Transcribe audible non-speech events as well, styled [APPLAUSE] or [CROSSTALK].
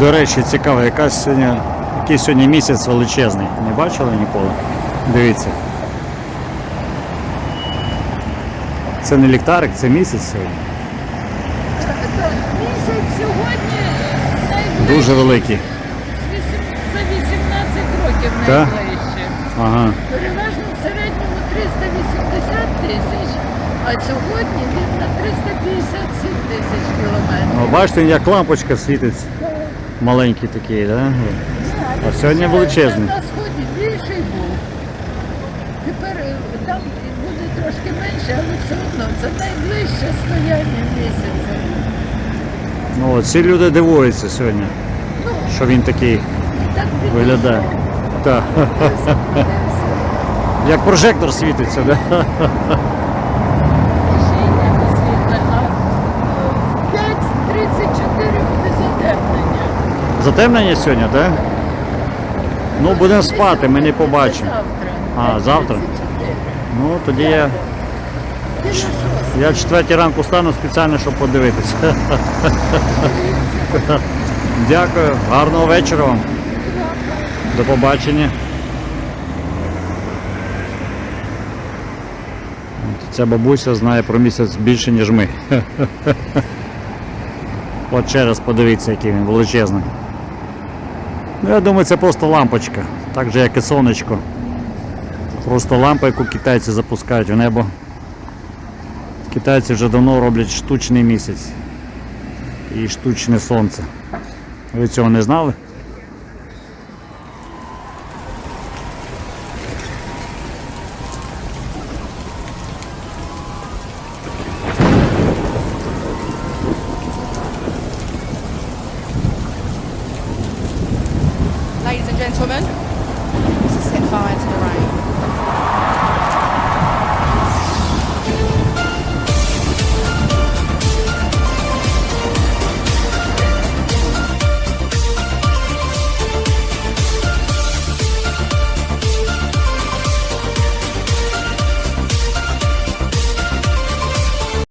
До речі, цікаво, яка сьогодні, який сьогодні місяць величезний. Не бачили ніколи? Дивіться. Це не ліхтарик, це місяць сьогодні. Місяць сьогодні найближчий. Дуже великий. За 18 років Так? найближче. Ага. Переважно в середньому 380 тисяч, а сьогодні він на 357 тисяч кілометрів. Ну, бачите, як лампочка світиться. Маленький такий, да? А сьогодні величезний. На сході більший був. Тепер е, там буде трошки менше, але все одно це найближче стояння місяця. Ну, от, всі люди дивуються сьогодні, Ну, що він такий так виглядає. Так. Як прожектор світиться, да? В 5.34 буде затемнення. Затемнення сьогодні, так? Ну, будемо спати, ми не побачимо. А, завтра? Ну, тоді я, я в четвертій ранку стану спеціально, щоб подивитися. [LAUGHS] Дякую, гарного вечора вам. До побачення. Ця бабуся знає про місяць більше, ніж ми. [LAUGHS] От ще раз подивіться, який він величезний. Ну, я думаю, це просто лампочка, так же як і сонечко. Просто лампа, яку китайці запускають в небо. Китайці вже давно роблять штучний місяць і штучне сонце. Ви цього не знали? gentlemen, to set fire to the rain.